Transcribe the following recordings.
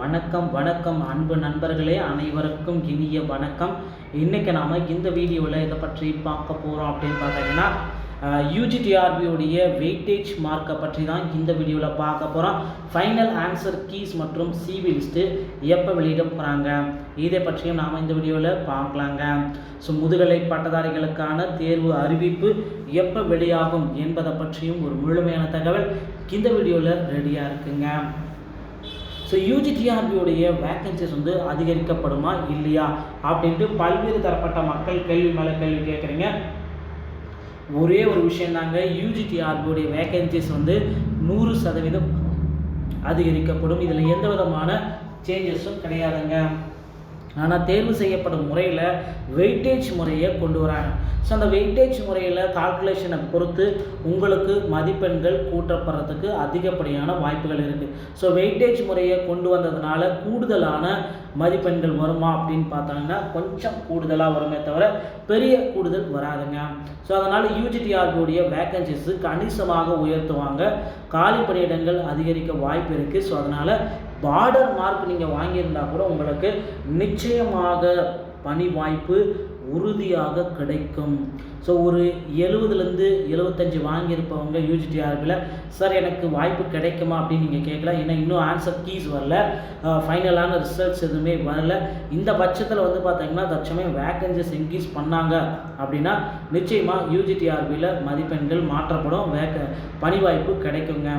வணக்கம் வணக்கம் அன்பு நண்பர்களே அனைவருக்கும் இனிய வணக்கம். இன்றைக்கி நாம் இந்த வீடியோவில் இதை பற்றி பார்க்க போகிறோம் அப்படின்னு பார்த்தீங்கன்னா யூஜிடிஆர்பியோடைய வெயிட்டேஜ் மார்க்கை பற்றி தான் இந்த வீடியோவில் பார்க்க போகிறோம் ஃபைனல் ஆன்சர் கீஸ் மற்றும் சிவி லிஸ்ட்டு எப்போ வெளியிட போகிறாங்க இதை பற்றியும் நாம் இந்த வீடியோவில் பார்க்கலாங்க. ஸோ முதுகலை பட்டதாரிகளுக்கான தேர்வு அறிவிப்பு எப்போ வெளியாகும் என்பதை பற்றியும் ஒரு முழுமையான தகவல் இந்த வீடியோவில் ரெடியாக இருக்குங்க. ஸோ யூஜிடிஆர்பியோடைய வேக்கன்சிஸ் வந்து அதிகரிக்கப்படுமா? இல்லையா? அப்படின்ட்டு பல்வேறு தரப்பட்ட மக்கள் கேள்வி மேலே கேள்வி கேட்குறீங்க ஒரே ஒரு விஷயந்தாங்க யூஜிடிஆர்பியோடைய வேக்கன்சிஸ் வந்து நூறு சதவீதம் அதிகரிக்கப்படும். இதில் எந்த விதமான சேஞ்சஸும் கிடையாதுங்க. ஆனால் தேர்வு செய்யப்படும் முறையில் வெயிட்டேஜ் முறையை கொண்டு வராங்க. ஸோ அந்த வெயிட்டேஜ் முறையில் கால்குலேஷனை பொறுத்து உங்களுக்கு மதிப்பெண்கள் கூட்டப்படுறதுக்கு அதிகப்படியான வாய்ப்புகள் இருக்குது ஸோ வெயிட்டேஜ் முறையை கொண்டு வந்ததுனால கூடுதலான மதிப்பெண்கள் வருமா அப்படின்னு பார்த்தாங்கன்னா கொஞ்சம் கூடுதலாக வருமே தவிர பெரிய கூடுதல் வராதுங்க. ஸோ அதனால் யூஜிடிஆர்பியுடைய வேக்கன்சிஸு கணிசமாக உயர்த்துவாங்க. காலி பணியிடங்கள் அதிகரிக்க வாய்ப்பு இருக்குது ஸோ அதனால் பார்டர் மார்க் நீங்கள் வாங்கியிருந்தா கூட உங்களுக்கு நிச்சயமாக பணி வாய்ப்பு உறுதியாக கிடைக்கும். ஸோ ஒரு எழுபதுலேருந்து எழுபத்தஞ்சு வாங்கியிருப்பவங்க யூஜிடிஆர்பியில் சார் எனக்கு வாய்ப்பு கிடைக்குமா? அப்படின்னு நீங்கள் கேட்கலாம் ஏன்னா இன்னும் ஆன்சர் கீஸ் வரல. ஃபைனலான ரிசல்ட்ஸ் எதுவுமே வரல. இந்த பட்சத்தில் வந்து பார்த்தீங்கன்னா தற்சமயம் வேக்கன்சிஸ் இன்க்ரீஸ் பண்ணாங்க அப்படின்னா நிச்சயமாக யூஜிடிஆர்பியில் மதிப்பெண்கள் மாற்றப்படும். வேக்க பணி வாய்ப்பு கிடைக்குங்க.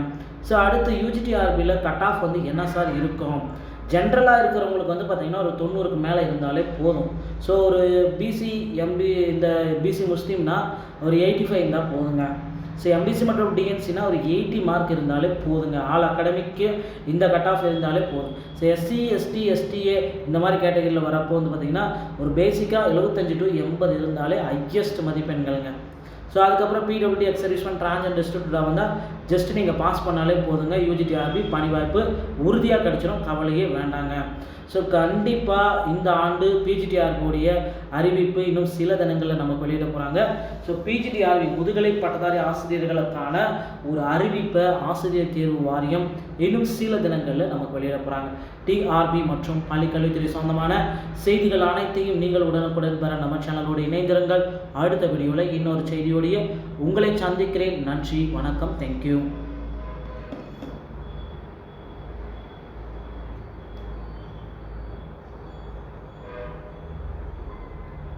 ஸோ அடுத்து யூஜிடிஆர்பியில் கட் ஆஃப் வந்து என்ன சார் இருக்கும்? ஜென்ரலாக இருக்கிறவங்களுக்கு வந்து பார்த்திங்கன்னா ஒரு தொண்ணூறுக்கு மேலே இருந்தாலே போதும். ஸோ ஒரு பிசி எம்பி இந்த பிசி முஸ்லீம்னா ஒரு எயிட்டி ஃபைவ் இருந்தால் போதுங்க ஸோ எம்பிசி மற்றும் டிஎன்சினா ஒரு எயிட்டி மார்க் இருந்தாலே போதுங்க. ஆல் அகாடமிக்கு இந்த கட் ஆஃப் இருந்தாலே போதும். ஸோ எஸ்சி எஸ்டி எஸ்டிஏ இந்த மாதிரி கேட்டகரியில் வரப்போ வந்து பார்த்திங்கன்னா ஒரு பேசிக்காக எழுபத்தஞ்சு டு எண்பது இருந்தாலே ஹையஸ்ட் மதிப்பெண்களுங்க. ஸோ அதுக்கப்புறம் PWD ex serviceman trans and வந்தால் ஜஸ்ட் நீங்கள் பாஸ் பண்ணாலே போதுங்க. யூஜிடிஆர்பி பணி வாய்ப்பு உறுதியாக கிடச்சிடும் கவலையே வேண்டாங்க. ஸோ கண்டிப்பாக இந்த ஆண்டு பிஜிடிஆர்பியுடைய அறிவிப்பு இன்னும் சில தினங்களில் நமக்கு வெளியிட போகிறாங்க ஸோ பிஜிடிஆர்பி முதுகலை பட்டதாரி ஆசிரியர்களுக்கான ஒரு அறிவிப்பை ஆசிரியர் தேர்வு வாரியம் இன்னும் சில தினங்களில் நமக்கு வெளியிட போகிறாங்க டிஆர்பி மற்றும் பள்ளிக்கல்வித்துறை சொந்தமான செய்திகள் அனைத்தையும் நீங்கள் உடனுக்குடன் பெற நம்ம சேனலோடு இணைந்திருங்கள். அடுத்த வீடியோவில் இன்னொரு செய்தியோடைய உங்களை சந்திக்கிறேன். நன்றி வணக்கம் தேங்க்யூ